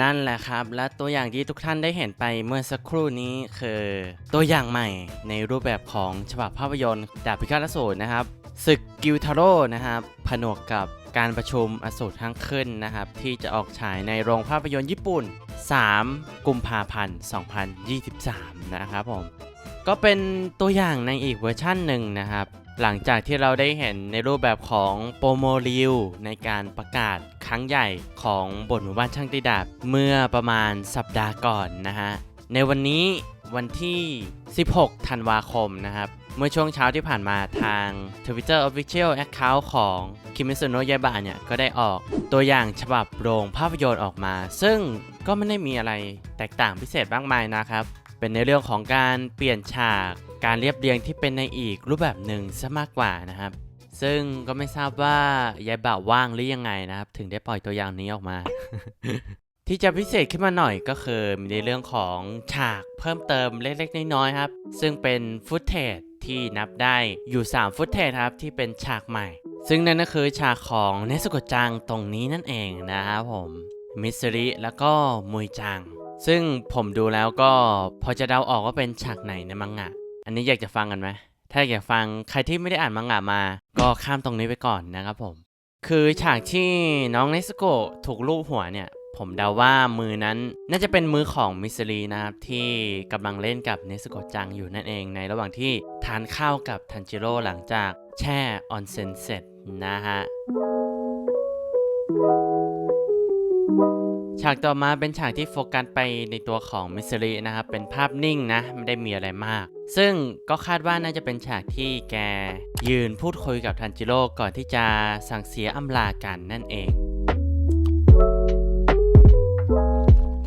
นั่นแหละครับ และตัวอย่างที่ทุกท่านได้เห็นไปเมื่อสักครู่นี้คือ ตัวอย่างใหม่ในรูปแบบของฉบับภาพยนตร์ดาบพิฆาตอสูรนะครับศึกกิวทาโร่นะครับผนวกกับการประชุมอสูรทั้งขึ้นนะครับ ที่จะออกฉายในโรงภาพยนตร์ญี่ปุ่น 3 กุมภาพันธ์ 2023 นะครับผม ก็เป็นตัวอย่างในอีกเวอร์ชั่นหนึ่งนะครับ หลังจากที่เราได้เห็นในรูปแบบของโปรโมรีวในการประกาศ รั้งใหญ่ของบทหมู่บ้านช่างตีดาบเมื่อประมาณสัปดาห์ก่อนนะฮะ ในวันนี้วันที่ 16 ธันวาคมนะครับ เมื่อช่วงเช้าที่ผ่านมาทาง Twitter Official Account ของ Kimetsu no Yaiba เนี่ย ก็ได้ออกตัวอย่างฉบับโรงภาพยนตร์ออกมา ซึ่งก็ไม่ได้มีอะไรแตกต่างพิเศษมากมายนะครับ เป็นในเรื่องของการเปลี่ยนฉากการเรียบเรียงที่เป็นในอีกรูปแบบหนึ่งซะมากกว่านะครับ ซึ่งก็ไม่ทราบว่ายายบ่าวว่างหรือยังไงนะครับ ถึงได้ปล่อยตัวอย่างนี้ออกมา ที่จะพิเศษขึ้นมาหน่อยก็คือมีในเรื่องของฉากเพิ่มเติมเล็กๆน้อยๆครับ ซึ่งเป็นฟุตเทจที่นับได้อยู่ 3 ฟุตเทจครับที่เป็นฉากใหม่ ซึ่งนั่นก็คือฉากของเนสโกะจังตรงนี้นั่นเองนะครับผมมิสริแล้วก็มุยจัง ซึ่งผมดูแล้วก็พอจะเดาออกว่าเป็นฉากไหนในมังงะ อันนี้อยากจะฟังกันไหมถ้าอยากฟังใครที่ไม่ได้อ่านมังงะมา ก็ข้ามตรงนี้ไปก่อนนะครับผม คือฉากที่น้องเนสโกะถูกลูบหัวเนี่ย ผมเดาว่ามือนั้นน่าจะเป็นมือของมิสรีนะครับ ที่กำลังเล่นกับเนสโกะจังอยู่นั่นเองในระหว่างที่ทานข้าวกับทันจิโร่หลังจากแช่ออนเซ็นเสร็จนะฮะากต่อมาเป็นฉากที่โฟกัสไปในตัวของมิสซิรินะครับ เป็นภาพนิ่งนะ ไม่ได้มีอะไรมาก ซึ่งก็คาดว่าน่าจะเป็นฉากที่แกยืนพูดคุยกับทันจิโร่ก่อนที่จะสั่งเสียอำลากันนั่นเอง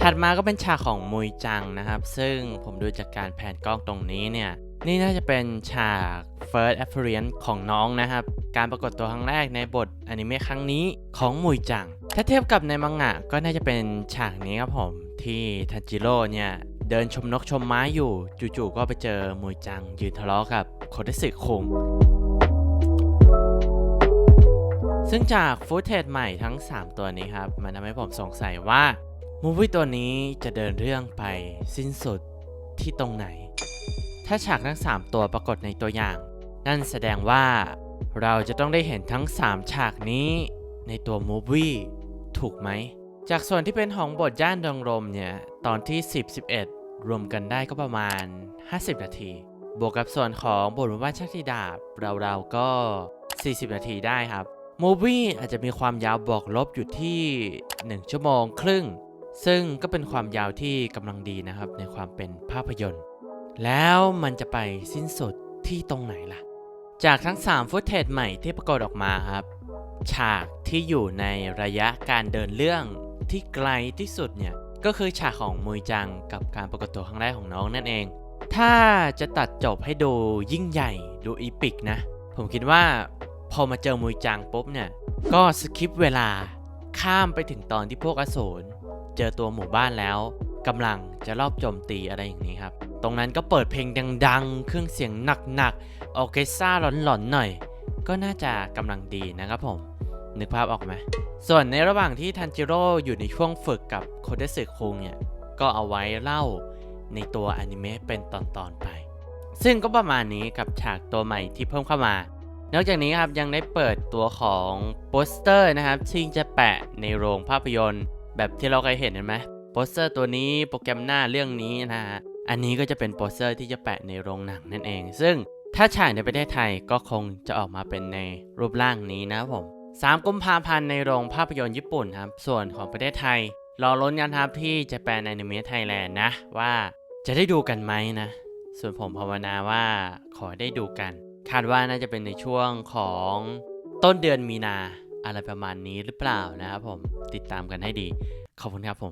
ถัดมาก็เป็นฉากของมุยจังนะครับ ซึ่งผมดูจากการแผนกล้องตรงนี้เนี่ย นี่น่าจะเป็นฉาก first appearance ของน้องนะครับ การปรากฏตัวครั้งแรกในบทอนิเมะครั้งนี้ของมุยจัง ถ้าเทียบกับในมังงะก็น่าจะเป็นฉากนี้ครับผมที่ทันจิโร่เนี่ยเดินชมนกชมไม้อยู่จู่ๆก็ไปเจอมุยจังยืนทะเลาะกับโคเดสึคุงซึ่งจากฟุตเทจใหม่ทั้ง 3 ตัวนี้ครับ มันทำให้ผมสงสัยว่ามูวี่ตัวนี้จะเดินเรื่องไปสิ้นสุดที่ตรงไหน ถ้าฉากทั้ง 3 ตัวปรากฏในตัวอย่าง นั่นแสดงว่าเราจะต้องได้เห็นทั้ง 3 ฉากนี้ในตัวมูฟวี่ถูกไหม จากส่วนที่เป็นของบทย่านดงรมเนี่ย ตอนที่ 10 11 รวมกันได้ก็ประมาณ 50 นาที บวกกับส่วนของบทมู่บ้านชักทีดาบเราๆก็ 40 นาทีได้ครับมูฟวี่อาจจะมีความยาวบวกลบอยู่ที่ 1 ชั่วโมงครึ่ง ซึ่งก็เป็นความยาวที่กำลังดีนะครับในความเป็นภาพยนตร์ แล้วมันจะไปสิ้นสุดที่ตรงไหนล่ะ จากทั้ง 3 ฟุตเทจใหม่ที่ปรากฏออกมาครับ ฉากที่อยู่ในระยะการเดินเรื่องที่ไกลที่สุดเนี่ย ก็คือฉากของมุยจังกับการปรากฏตัวครั้งแรกของน้องนั่นเอง ถ้าจะตัดจบให้ดูยิ่งใหญ่ดูอีปิกนะ ผมคิดว่าพอมาเจอมุยจังปุ๊บเนี่ย ก็สคิปเวลาข้ามไปถึงตอนที่พวกอสูรเจอตัวหมู่บ้านแล้วกำลังจะรอบโจมตีอะไรอย่างนี้ครับ ตรงนั้นก็เปิดเพลงดังๆ เครื่องเสียงหนักๆออเคสตราหลอนๆหน่อย ก็น่าจะกำลังดีนะครับผม นึกภาพออกไหมส่วนในระหว่างที่ทันจิโร่อยู่ในช่วงฝึกกับโคเดสึคุงเนี่ย ก็เอาไว้เล่าในตัวอนิเมะเป็นตอนๆไป ซึ่งก็ประมาณนี้กับฉากตัวใหม่ที่เพิ่มเข้ามา นอกจากนี้ครับยังได้เปิดตัวของโปสเตอร์นะครับที่จะแปะในโรงภาพยนตร์ แบบที่เราเคยเห็นเห็นไหมโปสเตอร์ตัวนี้โปรแกรมหน้าเรื่องนี้นะฮะ อันนี้ก็จะเป็นโปสเตอร์ที่จะแปะในโรงหนังนั่นเอง ซึ่งถ้าฉายในประเทศไทยก็คงจะออกมาเป็นในรูปร่างนี้นะผม 3 กุมภาพันธ์ในโรงภาพยนตร์ญี่ปุ่นครับ ส่วนของประเทศไทย รอลุ้นกันครับที่จะแปลในอนิเมะไทยแลนด์นะ ว่าจะได้ดูกันไหมนะ ส่วนผมภาวนาว่าขอได้ดูกัน คาดว่าน่าจะเป็นในช่วงของต้นเดือนมีนาอะไรประมาณนี้หรือเปล่านะครับผมติดตามกันให้ดี ขอบคุณครับผม